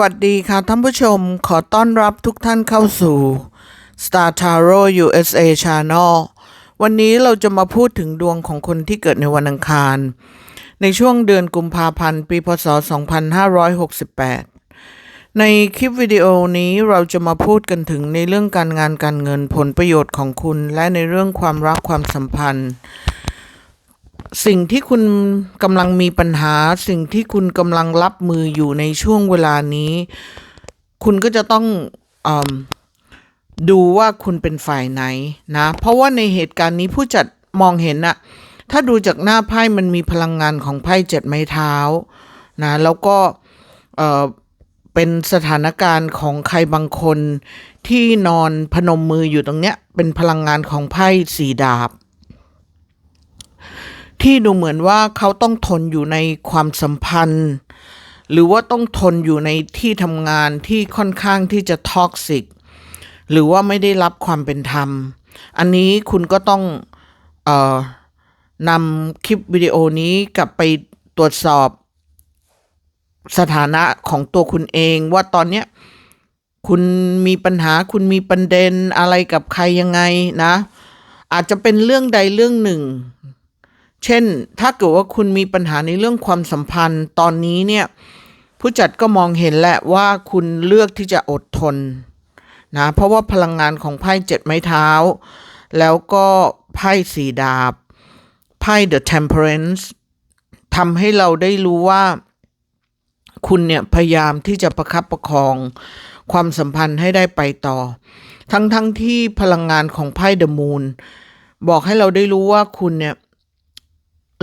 วัสดีค่ะท่านผู้ชมขอต้อนรับทุกท่านเข้าสู่ Star Tarot USA Channel วันนี้เราจะมาพูดถึงดวงของคนที่เกิดในวันอังคาร ในช่วงเดือนกุมภาพันธ์ ปีพศ 2568 ในคลิปวิดีโอนี้เราจะมาพูดกันถึงในเรื่องการงานการเงินผลประโยชน์ของคุณ และในเรื่องความรักความสัมพันธ์ สิ่งที่คุณกำลังมีปัญหา สิ่งที่คุณกำลังรับมืออยู่ในช่วงเวลานี้ คุณก็จะต้องอดูว่าคุณเป็นฝ่ายไหนนะ เพราะว่าในเหตุการณ์นี้ผู้จัดมองเห็นอะถ้าดูจากหน้าไพ่มันมีพลังงานของไพ่เจ็ดไม้เท้านะแล้วก็เออเป็นสถานการณ์ของใครบางคนที่นอนพนมมืออยู่ตรงเนี้ยเป็นพลังงานของไพ่สีดาบ ที่ดูเหมือนว่าเขาต้องทนอยู่ในความสัมพันธ์ หรือว่าต้องทนอยู่ในที่ทำงานที่ค่อนข้างที่จะท็อกซิกหรือว่าไม่ได้รับความเป็นธรรม อันนี้คุณก็ต้องเอ่อนำคลิปวิดีโอนี้กลับไปตรวจสอบสถานะของตัวคุณเองว่าตอนเนี้ยคุณมีปัญหาคุณมีประเด็นอะไรกับใครยังไงนะ อาจจะเป็นเรื่องใดเรื่องหนึ่ง เช่น ถ้าเกิดว่าคุณมีปัญหาในเรื่องความสัมพันธ์ตอนนี้เนี่ยผู้จัดก็มองเห็นแหละว่าคุณเลือกที่จะอดทนนะเพราะว่าพลังงานของไพ่เจ็ดไม้เท้า แล้วก็ไพ่สีดาบไพ่ The Temperance ทำให้เราได้รู้ว่าคุณเนี่ยพยายามที่จะประคับประคองความสัมพันธ์ให้ได้ไปต่อ ทั้งทั้งที่พลังงานของไพ่ The Moon บอกให้เราได้รู้ว่าคุณเนี่ย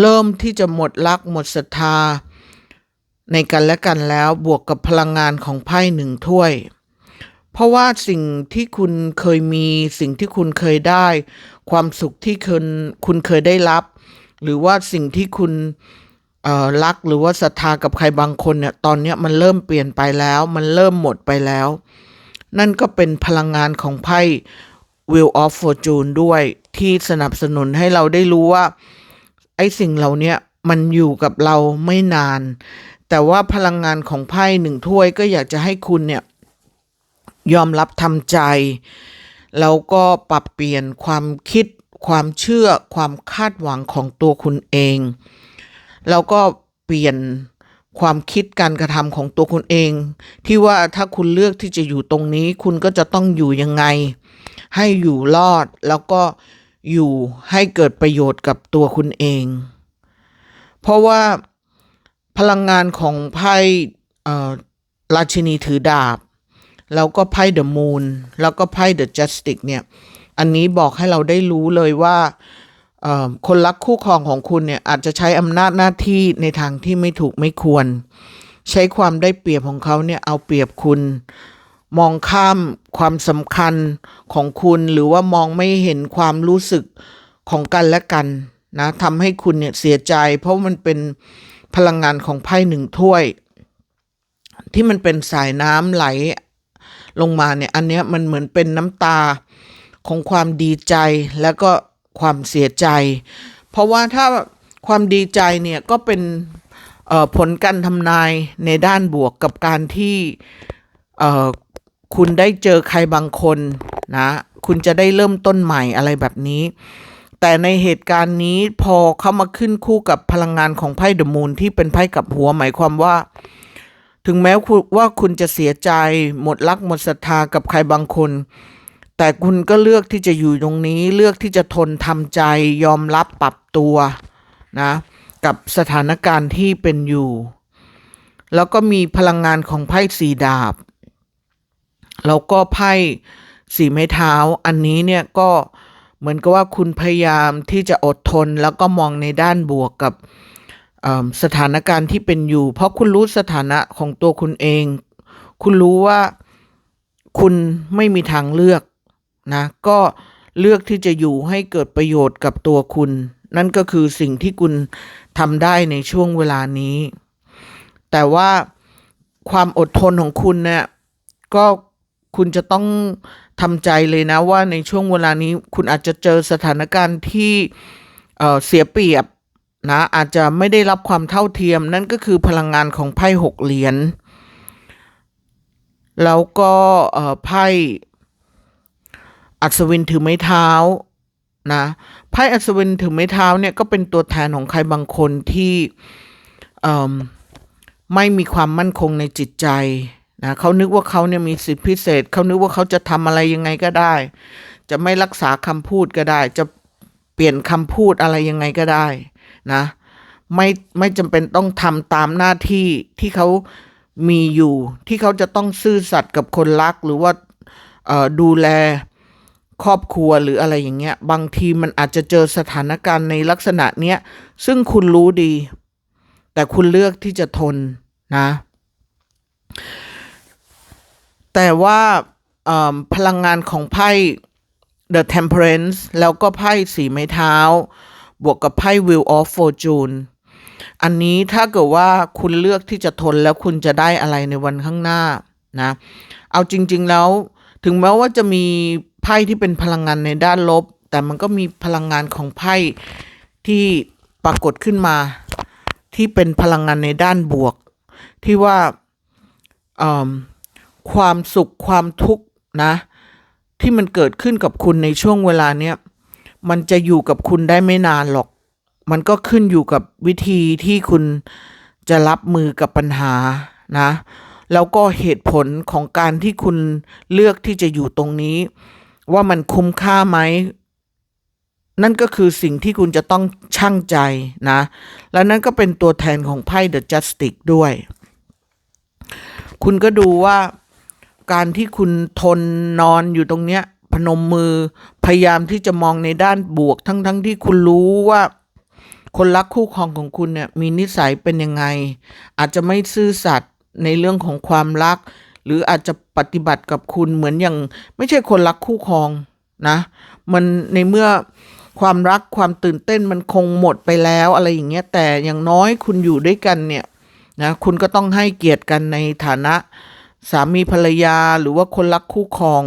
เริ่มที่จะหมดรักหมดศรัทธา ในกันและกันแล้วบวกกับพลังงานของไพ่หนึ่งถ้วย เพราะว่าสิ่งที่คุณเคยมีสิ่งที่คุณเคยได้ ความสุขที่คุณคุณเคยได้รับ หรือว่าสิ่งที่คุณเอ่อรักหรือว่าศรัทธากับใครบางคนเนี่ยตอนนี้มันเริ่มเปลี่ยนไปแล้ว มันเริ่มหมดไปแล้ว นั่นก็เป็นพลังงานของไพ่ Wheel of Fortune ด้วยที่สนับสนุนให้เราได้รู้ว่า ไอ้สิ่งเหล่าเนี้ยมันอยู่กับเราไม่นาน แต่ว่าพลังงานของไพ่หนึ่งถ้วยก็อยากจะให้คุณเนี่ย ยอมรับทำใจ แล้วก็ปรับเปลี่ยนความคิด ความเชื่อ ความคาดหวังของตัวคุณเอง แล้วก็เปลี่ยนความคิดการกระทำของตัวคุณเอง ที่ว่าถ้าคุณเลือกที่จะอยู่ตรงนี้ คุณก็จะต้องอยู่ยังไง ให้อยู่รอดแล้วก็ อยู่ให้เกิดประโยชน์กับตัวคุณเอง เพราะว่าพลังงานของไพ่เอ่อราชินีถือดาบ แล้วก็ไพ่เดอะมูนแล้วก็ไพ่เดอะจัสติกเนี่ย อันนี้บอกให้เราได้รู้เลยว่าเอ่อคนรักคู่ครองของคุณเนี่ย อาจจะใช้อำนาจหน้าที่ในทางที่ไม่ถูกไม่ควร ใช้ความได้เปรียบของเขาเนี่ยเอาเปรียบคุณ มองข้ามความสำคัญของคุณหรือว่ามองไม่เห็นความรู้สึกของกันและกันนะทำให้คุณเนี่ยเสียใจ เพราะมันเป็นพลังงานของไพ่หนึ่งถ้วย ที่มันเป็นสายน้ำไหลลงมาเนี่ยอันเนี้ยมันเหมือนเป็นน้ำตาของความดีใจแล้วก็ความเสียใจ เพราะว่าถ้าความดีใจเนี่ยก็เป็นผลการทำนายในด้านบวกกับการที่ คุณได้เจอใครบางคนนะ คุณจะได้เริ่มต้นใหม่อะไรแบบนี้ แต่ในเหตุการณ์นี้พอเข้ามาขึ้นคู่กับพลังงานของไพ่เดอะมูนที่เป็นไพ่กับหัวหมายความว่า ถึงแม้ว่าคุณจะเสียใจหมดรักหมดศรัทธากับใครบางคน แต่คุณก็เลือกที่จะอยู่ตรงนี้ เลือกที่จะทนทำใจยอมรับปรับตัวนะกับสถานการณ์ที่เป็นอยู่ แล้วก็มีพลังงานของไพ่สีดาบ แล้วก็ไพ่สีไม้เท้าอันนี้เนี่ยก็เหมือนกับว่าคุณพยายามที่จะอดทนแล้วก็มองในด้านบวกกับสถานการณ์ที่เป็นอยู่ เพราะคุณรู้สถานะของตัวคุณเอง คุณรู้ว่าคุณไม่มีทางเลือกนะ ก็เลือกที่จะอยู่ให้เกิดประโยชน์กับตัวคุณ นั่นก็คือสิ่งที่คุณทำได้ในช่วงเวลานี้ แต่ว่าความอดทนของคุณเนี่ยก็ คุณจะต้องทำใจเลยนะว่าในช่วงเวลานี้คุณอาจจะเจอสถานการณ์ที่เเสียเปรียบนะอาจจะไม่ได้รับความเท่าเทียม นั่นก็คือพลังงานของไพ่หกเหรียญแล้วก็ไพ่อัศวินถือไม้เท้านะไพ่อัศวินถือไม้เท้าเนี่ยก็เป็นตัวแทนของใครบางคนที่ไม่มีความมั่นคงในจิตใจ นะเขานึกว่าเขาเนี่ยมีสิทธิพิเศษ เขานึกว่าเขาจะทำอะไรยังไงก็ได้ จะไม่รักษาคำพูดก็ได้ จะเปลี่ยนคำพูดอะไรยังไงก็ได้นะไม่ไม่จำเป็นต้องทำตามหน้าที่ที่เขามีอยู่ ที่เขาจะต้องซื่อสัตย์กับคนรักหรือว่าดูแลครอบครัวหรืออะไรอย่างเงี้ย บางทีมันอาจจะเจอสถานการณ์ในลักษณะเนี้ย ซึ่งคุณรู้ดี แต่คุณเลือกที่จะทนนะ แต่ว่าพลังงานของไพ่ The Temperance แล้วก็ไพ่สีไม้เท้า บวกกับไพ่ Wheel of Fortune อันนี้ถ้าเกิดว่าคุณเลือกที่จะทนแล้วคุณจะได้อะไรในวันข้างหน้านะ เอาจริง ๆ แล้วถึงแม้ว่าจะมีไพ่ที่เป็นพลังงานในด้านลบ แต่มันก็มีพลังงานของไพ่ที่ปรากฏขึ้นมา ที่เป็นพลังงานในด้านบวก ที่ว่า ความสุขความทุกข์นะ ที่มันเกิดขึ้นกับคุณในช่วงเวลาเนี้ยมันจะอยู่กับคุณได้ไม่นานหรอก มันก็ขึ้นอยู่กับวิธีที่คุณจะรับมือกับปัญหานะ แล้วก็เหตุผลของการที่คุณเลือกที่จะอยู่ตรงนี้ ว่ามันคุ้มค่าไหมนั่นก็คือสิ่งที่คุณจะต้องชั่งใจนะ และนั่นก็เป็นตัวแทนของไพ่ The Justice ด้วย คุณก็ดูว่า การที่คุณทนนอนอยู่ตรงเนี้ย พนมมือพยายามที่จะมองในด้านบวก ทั้งๆทที่คุณรู้ว่า คนรักคู่ครองของคุณเนี่ยมีนิสัยเป็นยังไง อาจจะไม่ซื่อสัตย์ในเรื่องของความรัก หรืออาจจะปฏิบัติกับคุณเหมือนอย่าง ไม่ใช่คนรักคู่ครองนะ มันในเมื่อความรักความตื่นเต้นมันคงหมดไปแล้วอะไรอย่างเงี้ยแต่อย่างน้อยคุณอยู่ด้วยกันเนี่ยนะคุณก็ต้องให้เกียรติกันในฐานะ สามีภรรยาหรือว่าคนรักคู่ครอง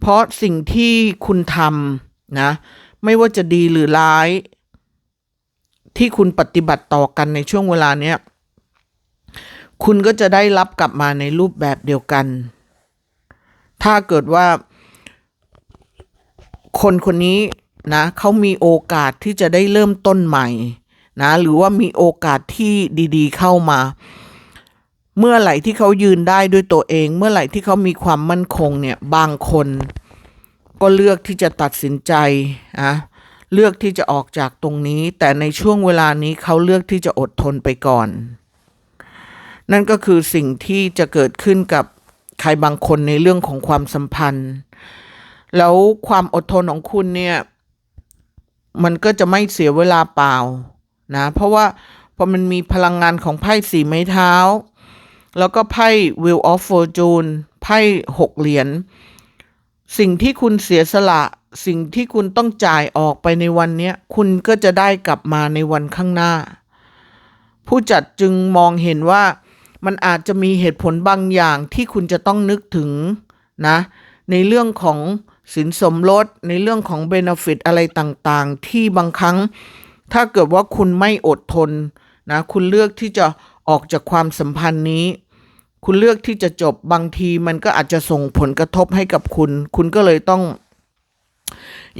เพราะสิ่งที่คุณทำนะ ไม่ว่าจะดีหรือร้าย ที่คุณปฏิบัติต่อกันในช่วงเวลาเนี้ยคุณก็จะได้รับกลับมาในรูปแบบเดียวกัน ถ้าเกิดว่า คนคนนี้นะเขามีโอกาสที่จะได้เริ่มต้นใหม่นะ หรือว่ามีโอกาสที่ดี ๆ เข้ามา เมื่อไหร่ที่เขายืนได้ด้วยตัวเอง เมื่อไหร่ที่เขามีความมั่นคงเนี่ยบางคน ก็เลือกที่จะตัดสินใจนะเลือกที่จะออกจากตรงนี้ แต่ในช่วงเวลานี้เขาเลือกที่จะอดทนไปก่อน นั่นก็คือสิ่งที่จะเกิดขึ้นกับใครบางคนในเรื่องของความสัมพันธ์ แล้วความอดทนของคุณเนี่ยมันก็จะไม่เสียเวลาเปล่านะเพราะว่าพอมันมีพลังงานของไพ่สีไม้เท้า แล้วก็ไพ่ Wheel of Fortune ไพ่หกเหรียญ สิ่งที่คุณเสียสละ สิ่งที่คุณต้องจ่ายออกไปในวันนี้ คุณก็จะได้กลับมาในวันข้างหน้า ผู้จัดจึงมองเห็นว่ามันอาจจะมีเหตุผลบางอย่างที่คุณจะต้องนึกถึงนะ ในเรื่องของสินสมรส ในเรื่องของเบนฟิตอะไรต่างๆ ที่บางครั้ง ถ้าเกิดว่าคุณไม่อดทนนะ คุณเลือกที่จะออกจากความสัมพันธ์นี้ คุณเลือกที่จะจบบางทีมันก็อาจจะส่งผลกระทบให้กับคุณ คุณก็เลยต้อง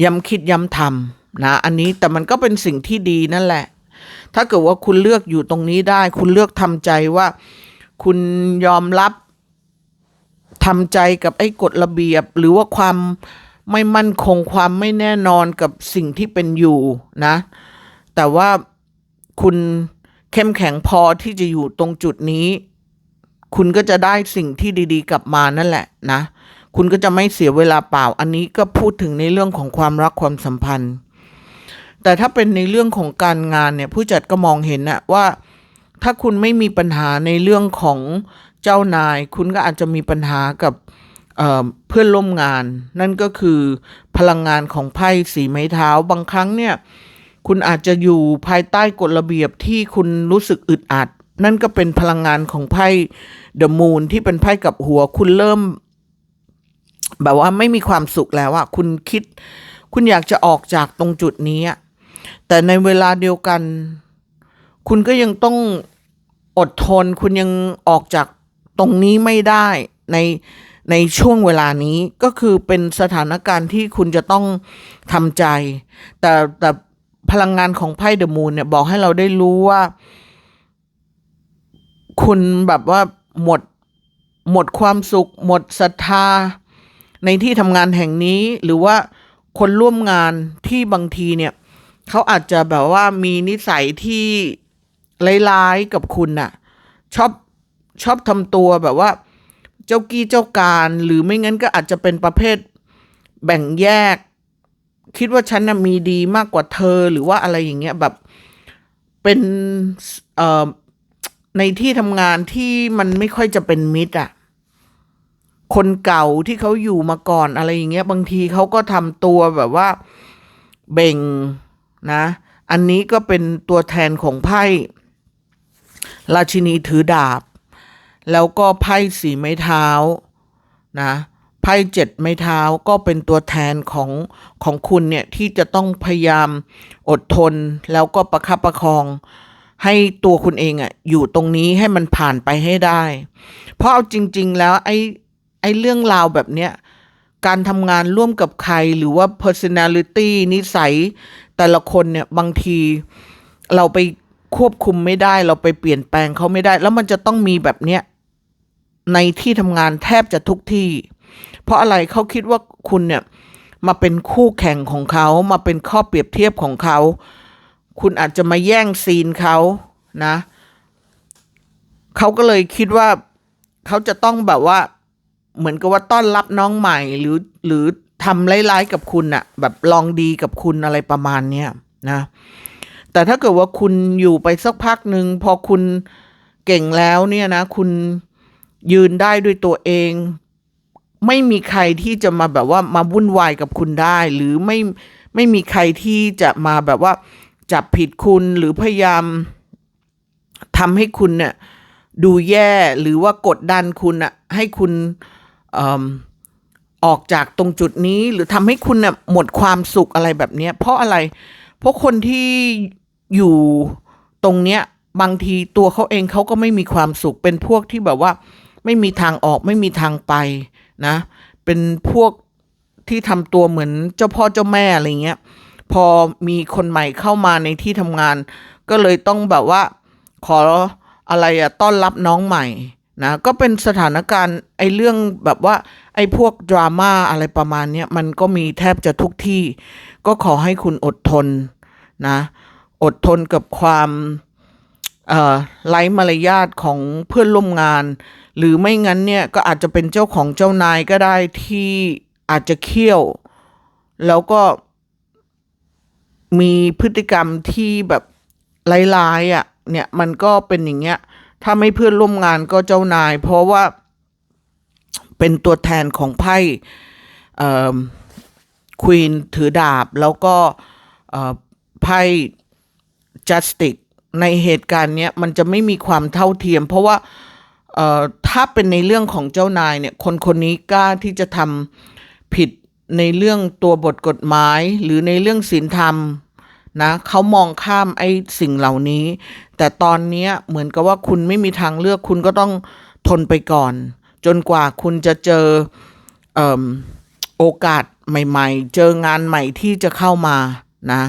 ย้ำคิดย้ำทำนะ อันนี้แต่มันก็เป็นสิ่งที่ดีนั่นแหละ ถ้าเกิดว่าคุณเลือกอยู่ตรงนี้ได้ คุณเลือกทำใจว่า คุณยอมรับทำใจกับไอ้กฎระเบียบ หรือว่าความไม่มั่นคงความไม่แน่นอนกับสิ่งที่เป็นอยู่นะ แต่ว่าคุณเข้มแข็งพอที่จะอยู่ตรงจุดนี้ คุณก็จะได้สิ่งที่ดีๆ กลับมานั่นแหละนะ คุณก็จะไม่เสียเวลาเปล่า อันนี้ก็พูดถึงในเรื่องของความรักความสัมพันธ์ แต่ถ้าเป็นในเรื่องของการงานเนี่ย ผู้จัดก็มองเห็นนะว่า ถ้าคุณไม่มีปัญหาในเรื่องของเจ้านาย คุณก็อาจจะมีปัญหากับเเพื่อนร่วมงาน นั่นก็คือพลังงานของไพ่สีไม้เท้าบางครั้งเนี่ย คุณอาจจะอยู่ภายใต้กฎระเบียบที่คุณรู้สึกอึดอัด นั่นก็เป็นพลังงานของไพ่เดอะมูนที่เป็นไพ่กับหัว คุณเริ่ม แบบว่าไม่มีความสุขแล้วอะคุณคิด คุณอยากจะออกจากตรงจุดนี้อะแต่ในเวลาเดียวกัน คุณก็ยังต้องอดทน คุณยังออกจากตรงนี้ไม่ได้ในในช่วงเวลานี้ก็คือเป็นสถานการณ์ที่คุณจะต้องทำใจ แต่แต่พลังงานของไพ่เดอะมูนเนี่ยบอกให้เราได้รู้ว่า คุณแบบว่าหมดหมดความสุข หมดศรัทธา ในที่ทำงานแห่งนี้ หรือว่าคนร่วมงานที่บางทีเนี่ยเขาอาจจะแบบว่ามีนิสัยที่ร้ายๆกับคุณน่ะ ชอบชอบทำตัวแบบว่า เจ้ากี้เจ้าการหรือไม่งั้นก็อาจจะเป็นประเภทแบ่งแยก คิดว่าฉันน่ะมีดีมากกว่าเธอหรือว่าอะไรอย่างเงี้ยแบบเป็นเอ่อ ในที่ทำงานที่มันไม่ค่อยจะเป็นมิตรอะคนเก่าที่เขาอยู่มาก่อนอะไรอย่างเงี้ย บางทีเขาก็ทำตัวแบบว่าเบ่งนะ อันนี้ก็เป็นตัวแทนของไพ่ราชินีถือดาบ แล้วก็ไพ่สีไม้เท้านะไพ่เจ็ดไม้เท้าก็เป็นตัวแทนของของคุณเนี่ยที่จะต้องพยายามอดทนแล้วก็ประคับประคอง ให้ตัวคุณเองอะอยู่ตรงนี้ให้มันผ่านไปให้ได้ เพราะเอาจริง ๆ แล้วไอ้ไอ้เรื่องราวแบบเนี้ยการทำงานร่วมกับใครหรือว่า personality นิสัย แต่ละคนเนี่ยบางทีเราไปควบคุมไม่ได้ เราไปเปลี่ยนแปลงเขาไม่ได้ แล้วมันจะต้องมีแบบเนี้ยในที่ทำงานแทบจะทุกที่ เพราะอะไรเขาคิดว่าคุณเนี่ยมาเป็นคู่แข่งของเขามาเป็นข้อเปรียบเทียบของเขา คุณอาจจะมาแย่งซีนเขานะ เขาก็เลยคิดว่าเขาจะต้องแบบว่า เหมือนกับว่าต้อนรับน้องใหม่หรือหรือทำร้ายๆกับคุณอะแบบลองดีกับคุณอะไรประมาณเนี้ยนะ แต่ถ้าเกิดว่าคุณอยู่ไปสักพักหนึ่งพอคุณเก่งแล้วเนี่ยนะ คุณยืนได้ด้วยตัวเอง ไม่มีใครที่จะมาแบบว่ามาวุ่นวายกับคุณได้ หรือไม่ไม่มีใครที่จะมาแบบว่า จับผิดคุณหรือพยายามทำให้คุณเนี่ยดูแย่หรือว่ากดดันคุณอะให้คุณอมออกจากตรงจุดนี้ หรือทำให้คุณเนี่ยหมดความสุขอะไรแบบนี้เพราะอะไร เพราะคนที่อยู่ตรงเนี้ยบางทีตัวเขาเองเขาก็ไม่มีความสุข เป็นพวกที่แบบว่า ไม่มีทางออกไม่มีทางไปนะ เป็นพวกที่ทำตัวเหมือนเจ้าพ่อเจ้าแม่อะไรเงี้ย พอมีคนใหม่เข้ามาในที่ทำงาน ก็เลยต้องแบบว่าขออะไรอะต้อนรับน้องใหม่นะก็เป็นสถานการณ์ไอ้เรื่องแบบว่าไอ้พวกดราม่าอะไรประมาณเนี้ยมันก็มีแทบจะทุกที่ ก็ขอให้คุณอดทนนะ อดทนกับความไร้มารยาทของเพื่อนร่วมงาน หรือไม่งั้นเนี่ยก็อาจจะเป็นเจ้าของเจ้านายก็ได้ที่อาจจะเคี่ยว แล้วก็ มีพฤติกรรมที่แบบร้ายๆอะ เนี่ยมันก็เป็นอย่างเงี้ย ถ้าไม่เพื่อนร่วมงานก็เจ้านาย เพราะว่าเป็นตัวแทนของไพ่ควีนถือดาบ แล้วก็เอ่อไพ่ justice ในเหตุการณ์เนี้ยมันจะไม่มีความเท่าเทียม เพราะว่าเอ่อถ้าเป็นในเรื่องของเจ้านายเนี่ย คนคนนี้กล้าที่จะทำผิด ในเรื่องตัวบทกฎหมายหรือในเรื่องศีลธรรมนะเขามองข้ามไอ้สิ่งเหล่านี้ แต่ตอนเนี้ยเหมือนกับว่าคุณไม่มีทางเลือกคุณก็ต้องทนไปก่อน จนกว่าคุณจะเจอเออโอกาสใหม่ ๆ เจองานใหม่ที่จะเข้ามานะ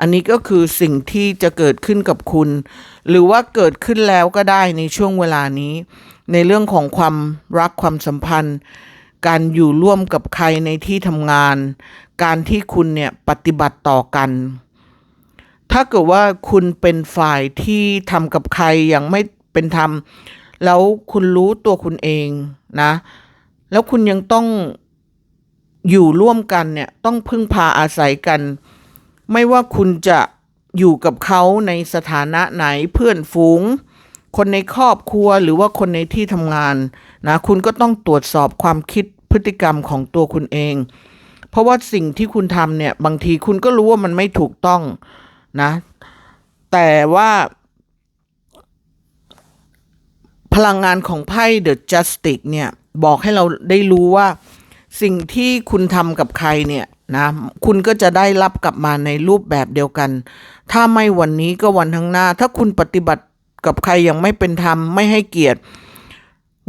อันนี้ก็คือสิ่งที่จะเกิดขึ้นกับคุณ หรือว่าเกิดขึ้นแล้วก็ได้ในช่วงเวลานี้ ในเรื่องของความรักความสัมพันธ์ การอยู่ร่วมกับใครในที่ทำงาน การที่คุณเนี่ยปฏิบัติต่อกัน ถ้าเกิดว่าคุณเป็นฝ่ายที่ทำกับใครอย่างไม่เป็นธรรม แล้วคุณรู้ตัวคุณเองนะ แล้วคุณยังต้องอยู่ร่วมกันเนี่ยต้องพึ่งพาอาศัยกัน ไม่ว่าคุณจะอยู่กับเขาในสถานะไหนเพื่อนฝูง คนในครอบครัวหรือว่าคนในที่ทำงาน นะคุณก็ต้องตรวจสอบความคิดพฤติกรรมของตัวคุณเอง เพราะว่าสิ่งที่คุณทำเนี่ยบางทีคุณก็รู้ว่ามันไม่ถูกต้องนะ แต่ว่า พลังงานของไพ่ The Justice เนี่ยบอกให้เราได้รู้ว่าสิ่งที่คุณทำกับใครเนี่ยนะคุณก็จะได้รับกลับมาในรูปแบบเดียวกัน ถ้าไม่วันนี้ก็วันข้างหน้า ถ้าคุณปฏิบัติกับใครอย่างไม่เป็นธรรมไม่ให้เกียรติ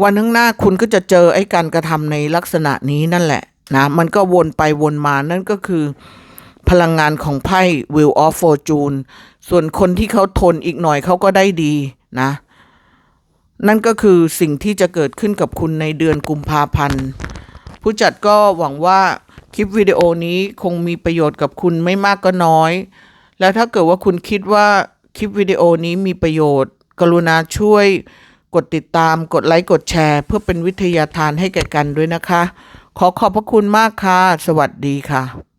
วันข้างหน้าคุณก็จะเจอไอ้การกระทำในลักษณะนี้นั่นแหละนะมันก็วนไปวนมานั่นก็คือ พลังงานของไพ่ Wheel of Fortune ส่วนคนที่เขาทนอีกหน่อยเขาก็ได้ดีนะ นั่นก็คือสิ่งที่จะเกิดขึ้นกับคุณในเดือนกุมภาพันธ์ ผู้จัดก็หวังว่าคลิปวิดีโอนี้คงมีประโยชน์กับคุณไม่มากก็น้อย แล้วถ้าเกิดว่าคุณคิดว่าคลิปวิดีโอนี้มีประโยชน์ กรุณาช่วย กดติดตาม กดไลค์ กดแชร์ เพื่อเป็นวิทยาทานให้แก่กันด้วยนะคะ ขอขอบพระคุณมากค่ะ สวัสดีค่ะ